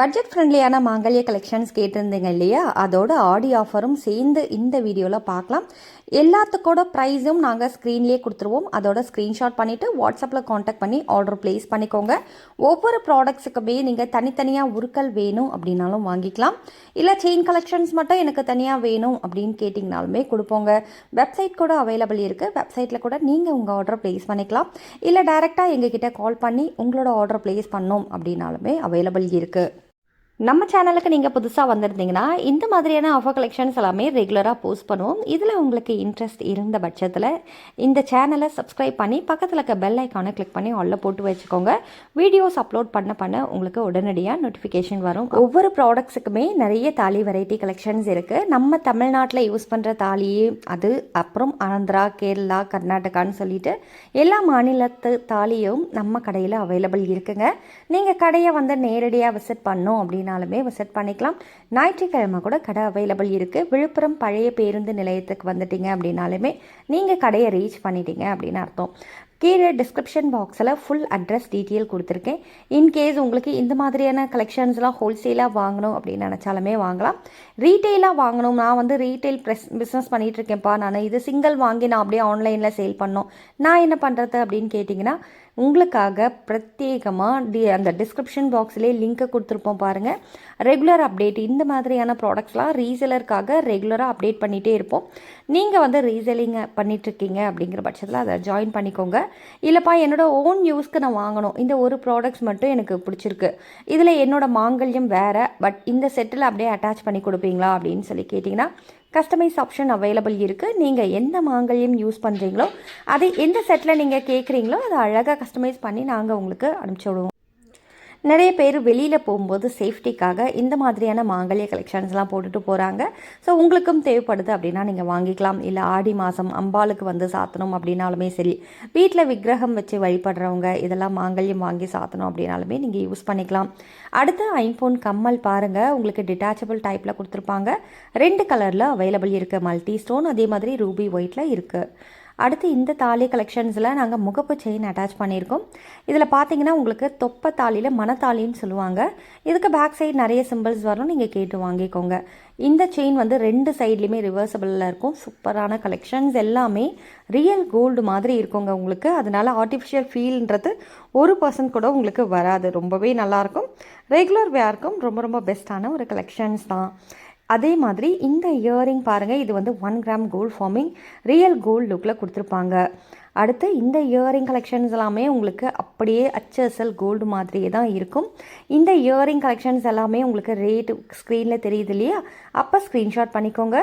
Budget ஃப்ரெண்ட்லியான மாங்கல்ய collections கேட்டிருந்தீங்க இல்லையா? அதோட ஆடி ஆஃபரும் சேர்ந்து இந்த வீடியோவில் பார்க்கலாம். எல்லாத்துக்கூட ப்ரைஸும் நாங்கள் ஸ்க்ரீன்லேயே கொடுத்துருவோம். அதோட ஸ்க்ரீன்ஷாட் பண்ணிவிட்டு வாட்ஸ்அப்பில் காண்டாக்ட் பண்ணி ஆர்டர் ப்ளேஸ் பண்ணிக்கோங்க. ஒவ்வொரு ப்ராடக்ட்ஸுக்குமே நீங்கள் தனித்தனியாக உருக்கல் வேணும் அப்படின்னாலும் வாங்கிக்கலாம். இல்லை செயின் கலெக்ஷன்ஸ் மட்டும் எனக்கு தனியாக வேணும் அப்படின்னு கேட்டிங்கனாலுமே கொடுப்போங்க. வெப்சைட் கூட அவைலபிள் இருக்குது வெப்சைட்டில் கூட நீங்கள் உங்கள் ஆர்டர் ப்ளேஸ் பண்ணிக்கலாம். இல்லை டைரெக்டாக எங்ககிட்ட கால் பண்ணி உங்களோட ஆர்டர் ப்ளேஸ் பண்ணோம் அப்படின்னாலுமே அவைலபிள் இருக்குது நம்ம சேனலுக்கு நீங்கள் புதுசாக வந்திருந்தீங்கன்னா இந்த மாதிரியான ஆஃபர் கலெக்ஷன்ஸ் எல்லாமே ரெகுலராக போஸ்ட் பண்ணுவோம். இதில் உங்களுக்கு இன்ட்ரெஸ்ட் இருந்த பட்சத்தில் இந்த சேனலை சப்ஸ்கிரைப் பண்ணி பக்கத்தில் இருக்க பெல் ஐக்கானை கிளிக் பண்ணி ஆல்ல போட்டு வச்சுக்கோங்க. வீடியோஸ் அப்லோட் பண்ண பண்ண உங்களுக்கு உடனடியாக நோட்டிஃபிகேஷன் வரும். ஒவ்வொரு ப்ராடக்ட்ஸுக்குமே நிறைய தாலி வெரைட்டி கலெக்ஷன்ஸ் இருக்குது நம்ம தமிழ்நாட்டில் யூஸ் பண்ணுற தாலி அது அப்புறம் ஆந்திரா கேரளா கர்நாடகான்னு சொல்லிட்டு எல்லா மாநிலத்து தாலியும் நம்ம கடையில் அவைலபிள் இருக்குங்க. நீங்கள் கடையை வந்து நேரடியாக விசிட் பண்ணோம் அப்படின்னா வேணாலுமே விசிட் பண்ணிக்கலாம். ஞாயிற்றுக்கிழமை கூட கடை அவைலபிள் இருக்குது விழுப்புரம் பழைய பேருந்து நிலையத்துக்கு வந்துட்டீங்க அப்படின்னாலுமே நீங்கள் கடையை ரீச் பண்ணிட்டீங்க அப்படின்னு அர்த்தம். கீழே டிஸ்கிரிப்ஷன் பாக்ஸில் ஃபுல் அட்ரஸ் டீட்டெயில் கொடுத்துருக்கேன். இன்கேஸ் உங்களுக்கு இந்த மாதிரியான கலெக்ஷன்ஸ்லாம் ஹோல்சேலாக வாங்கணும் அப்படின்னு நினச்சாலுமே வாங்கலாம். ரீட்டெயிலாக வாங்கணும். நான் வந்து ரீட்டெயில் ப்ரெஸ் பிஸ்னஸ் பண்ணிகிட்ருக்கேன்ப்பா நான் இது சிங்கிள் வாங்கி நான் அப்படியே ஆன்லைனில் சேல் பண்ணோம். நான் என்ன பண்ணுறது அப்படின்னு கேட்டிங்கன்னா உங்களுக்காக பிரத்யேகமாக டி அந்த டிஸ்கிரிப்ஷன் பாக்ஸ்லேயே லிங்க்கை கொடுத்துருப்போம் பாருங்கள் ரெகுலர் அப்டேட் இந்த மாதிரியான ப்ராடக்ட்ஸ்லாம் ரீசேலருக்காக ரெகுலராக அப்டேட் பண்ணிகிட்டே இருப்போம். நீங்கள் வந்து ரீசெல்லிங் பண்ணிகிட்ருக்கீங்க அப்படிங்கிற பட்சத்தில் அதை ஜாயின் பண்ணிக்கோங்க. இல்லைப்பா என்னோட ஓன் யூஸ்க்கு நான் வாங்கணும். இந்த ஒரு ப்ராடக்ட்ஸ் மட்டும் எனக்கு பிடிச்சிருக்கு. இதில் என்னோடய மாங்கல்யம் வேறு பட் இந்த செட்டில் அப்படியே அட்டாச் பண்ணி கொடுப்பீங்களா அப்படின்னு சொல்லி கேட்டிங்கன்னா கஸ்டமைஸ் ஆப்ஷன் அவைலபிள் இருக்குது நீங்கள் எந்த மாங்கல்யம் யூஸ் பண்ணுறீங்களோ அதை எந்த செட்டில் நீங்கள் கேட்குறீங்களோ அதை அழகாக கஸ்டமைஸ் பண்ணி நாங்கள் உங்களுக்கு அனுப்பிச்சி விடுவோம். நிறைய பேர் வெளியில் போகும்போது சேஃப்டிக்காக இந்த மாதிரியான மாங்கல்ய கலெக்ஷன்ஸ்லாம் போட்டுட்டு போகிறாங்க ஸோ உங்களுக்கும் தேவைப்படுது அப்படின்னா நீங்கள் வாங்கிக்கலாம். இல்லை ஆடி மாதம் அம்பாளுக்கு வந்து சாத்தணும் அப்படின்னாலுமே சரி. வீட்டில் விக்கிரகம் வச்சு வழிபடுறவங்க இதெல்லாம் மாங்கல்யம் வாங்கி சாத்தணும் அப்படின்னாலுமே நீங்கள் யூஸ் பண்ணிக்கலாம். அடுத்து ஐஃபோன் கம்மல் பாருங்கள் உங்களுக்கு டிட்டாச்சபிள் டைப்பில் கொடுத்துருப்பாங்க. ரெண்டு கலரில் அவைலபிள் இருக்குது மல்டி ஸ்டோன் அதே மாதிரி ரூபி ஒயிட்டில் இருக்குது அடுத்து இந்த தாலி கலெக்ஷன்ஸில் நாங்கள் முகப்பு செயின் அட்டாச் பண்ணியிருக்கோம். இதில் பார்த்தீங்கன்னா உங்களுக்கு தொப்பை தாலியில் மணத்தாலின்னு சொல்லுவாங்க. இதுக்கு பேக் சைடு நிறைய சிம்பிள்ஸ் வரும் நீங்கள் கேட்டு வாங்கிக்கோங்க. இந்த செயின் வந்து ரெண்டு சைட்லேயுமே ரிவர்சபிளில் இருக்கும். சூப்பரான கலெக்ஷன்ஸ் எல்லாமே ரியல் கோல்டு மாதிரி இருக்குங்க உங்களுக்கு. அதனால் ஆர்டிஃபிஷியல் ஃபீல்ன்றது ஒரு பர்சன்ட் கூட உங்களுக்கு வராது. ரொம்பவே நல்லாயிருக்கும் ரெகுலர் வேர்க்கும் ரொம்ப ரொம்ப பெஸ்ட்டான ஒரு கலெக்ஷன்ஸ் தான். அதே மாதிரி இந்த இயரிங் பாருங்கள் இது வந்து one gram gold forming real gold லுக்கில் கொடுத்துருப்பாங்க. அடுத்து இந்த இயரிங் கலெக்ஷன்ஸ் எல்லாமே உங்களுக்கு அப்படியே அச்சசல் கோல்டு மாதிரியே தான் இருக்கும். இந்த இயரிங் கலெக்ஷன்ஸ் எல்லாமே உங்களுக்கு ரேட்டு ஸ்க்ரீனில் தெரியுது இல்லையா? அப்போ ஸ்க்ரீன்ஷாட் பண்ணிக்கோங்க.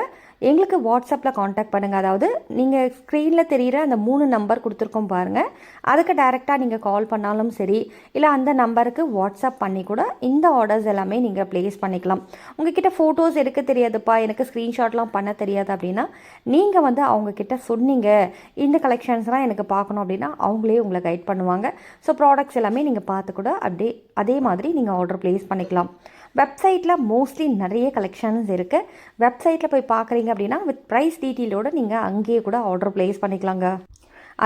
எங்களுக்கு வாட்ஸ்அப்பில் காண்டாக்ட் பண்ணுங்கள் அதாவது நீங்கள் ஸ்க்ரீனில் தெரிகிற அந்த மூணு நம்பர் கொடுத்துருக்கோம் பாருங்கள் அதுக்கு டைரெக்டாக நீங்கள் கால் பண்ணாலும் சரி இல்லை அந்த நம்பருக்கு வாட்ஸ்அப் பண்ணி கூட இந்த ஆர்டர்ஸ் எல்லாமே நீங்கள் ப்ளேஸ் பண்ணிக்கலாம். உங்ககிட்ட ஃபோட்டோஸ் எடுக்க தெரியாதுப்பா எனக்கு ஸ்க்ரீன்ஷாட்லாம் பண்ண தெரியாது அப்படின்னா நீங்கள் வந்து அவங்கக்கிட்ட சொன்னீங்க இந்த கலெக்ஷன்ஸ்லாம் எனக்கு பார்க்கணும் அப்படின்னா அவங்களே உங்களை கைட் பண்ணுவாங்க. ஸோ ப்ராடக்ட்ஸ் எல்லாமே நீங்கள் பார்த்து கூட அப்படியே அதே மாதிரி நீங்கள் ஆர்டர் ப்ளேஸ் பண்ணிக்கலாம். வெப்சைட்டில் மோஸ்ட்லி நிறைய கலெக்ஷன்ஸ் இருக்குது வெப்சைட்டில் போய் பார்க்குறீங்க அப்படின்னா வித் ப்ரைஸ் டீட்டெயிலோடு நீங்கள் அங்கேயே கூட ஆர்டர் ப்ளேஸ் பண்ணிக்கலாங்க.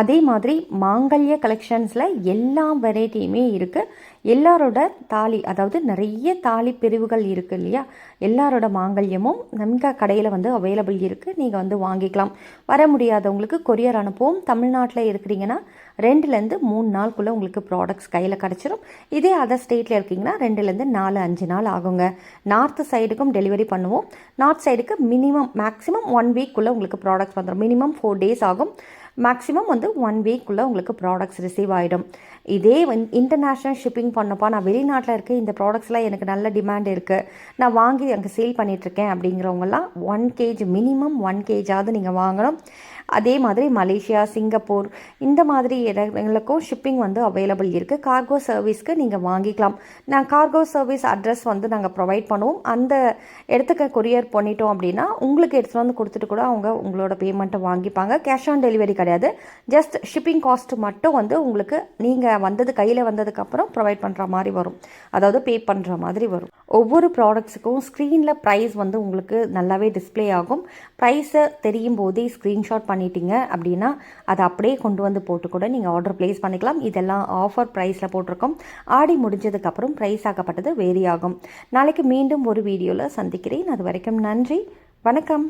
அதே மாதிரி மாங்கல்ய கலெக்ஷன்ஸில் எல்லா வெரைட்டியுமே இருக்குது எல்லாரோட தாலி அதாவது நிறைய தாலி பிரிவுகள் இருக்குது இல்லையா? எல்லாரோட மாங்கல்யமும் நம்ம கடையில் வந்து அவைலபிள் இருக்குது நீங்கள் வந்து வாங்கிக்கலாம். வர முடியாதவங்களுக்கு கொரியர் அனுப்புவோம். தமிழ்நாட்டில் இருக்கிறீங்கன்னா ரெண்டுலேருந்து மூணு நாளுக்குள்ளே உங்களுக்கு ப்ராடக்ட்ஸ் கையில் கிடச்சிரும். இதே அதர் ஸ்டேட்டில் இருக்கீங்கன்னா ரெண்டுலேருந்து நாலு அஞ்சு நாள் ஆகுங்க. நார்த்து சைடுக்கும் டெலிவரி பண்ணுவோம். நார்த் சைடுக்கு மினிமம் மேக்ஸிமம் ஒன் வீக்குள்ளே உங்களுக்கு ப்ராடக்ட்ஸ் வந்துடும் மினிமம் ஃபோர் டேஸ் ஆகும். மேக்ஸிமம் வந்து ஒன் வீக்குள்ளே உங்களுக்கு ப்ராடக்ட்ஸ் ரிசீவ் ஆகிடும் இதே இன்டர்நேஷ்னல் ஷிப்பிங் பண்ணப்பா நான் வெளிநாட்டில் இருக்க இந்த ப்ராடக்ட்ஸ்லாம் எனக்கு நல்ல டிமாண்ட் இருக்குது நான் வாங்கி அங்கே சேல் பண்ணிகிட்ருக்கேன் அப்படிங்கிறவங்கலாம் ஒன் கேஜ் மினிமம் ஒன் கேஜாவது நீங்கள் வாங்கணும். அதே மாதிரி மலேசியா சிங்கப்பூர் இந்த மாதிரி இடங்களுக்கும் ஷிப்பிங் வந்து அவைலபிள் இருக்குது கார்கோ சர்வீஸ்க்கு நீங்கள் வாங்கிக்கலாம். நான் கார்கோ சர்வீஸ் அட்ரஸ் வந்து நாங்கள் ப்ரொவைட் பண்ணுவோம். அந்த இடத்துக்கு கொரியர் பண்ணிட்டோம் அப்படின்னா உங்களுக்கு எடுத்துகிட்டு வந்து கொடுத்துட்டு கூட அவங்க உங்களோட பேமெண்ட்டை வாங்கிப்பாங்க. கேஷ் ஆன் டெலிவரி கிடையாது. ஜஸ்ட் ஷிப்பிங் காஸ்ட் மட்டும் வந்து உங்களுக்கு நீங்கள் வந்தது கையில் வந்ததுக்கப்புறம் ப்ரொவைட் பண்ணுற மாதிரி வரும். அதாவது பே பண்ணுற மாதிரி வரும். ஒவ்வொரு ப்ராடக்ட்ஸுக்கும் ஸ்க்ரீனில் ப்ரைஸ் வந்து உங்களுக்கு நல்லாவே டிஸ்ப்ளே ஆகும். ப்ரைஸை தெரியும் போதே ஸ்க்ரீன்ஷாட் பண்ணிட்டீங்க அப்படின்னா அதை அப்படியே கொண்டு வந்து போட்டு கூட நீங்கள் ஆர்டர் ப்ளேஸ் பண்ணிக்கலாம். இதெல்லாம் ஆஃபர் ப்ரைஸில் போட்டிருக்கோம். ஆடி முடிஞ்சதுக்கப்புறம் ப்ரைஸ் ஆக்கப்பட்டது வேரி ஆகும் நாளைக்கு மீண்டும் ஒரு வீடியோவில் சந்திக்கிறேன். அது வரைக்கும் நன்றி. வணக்கம்.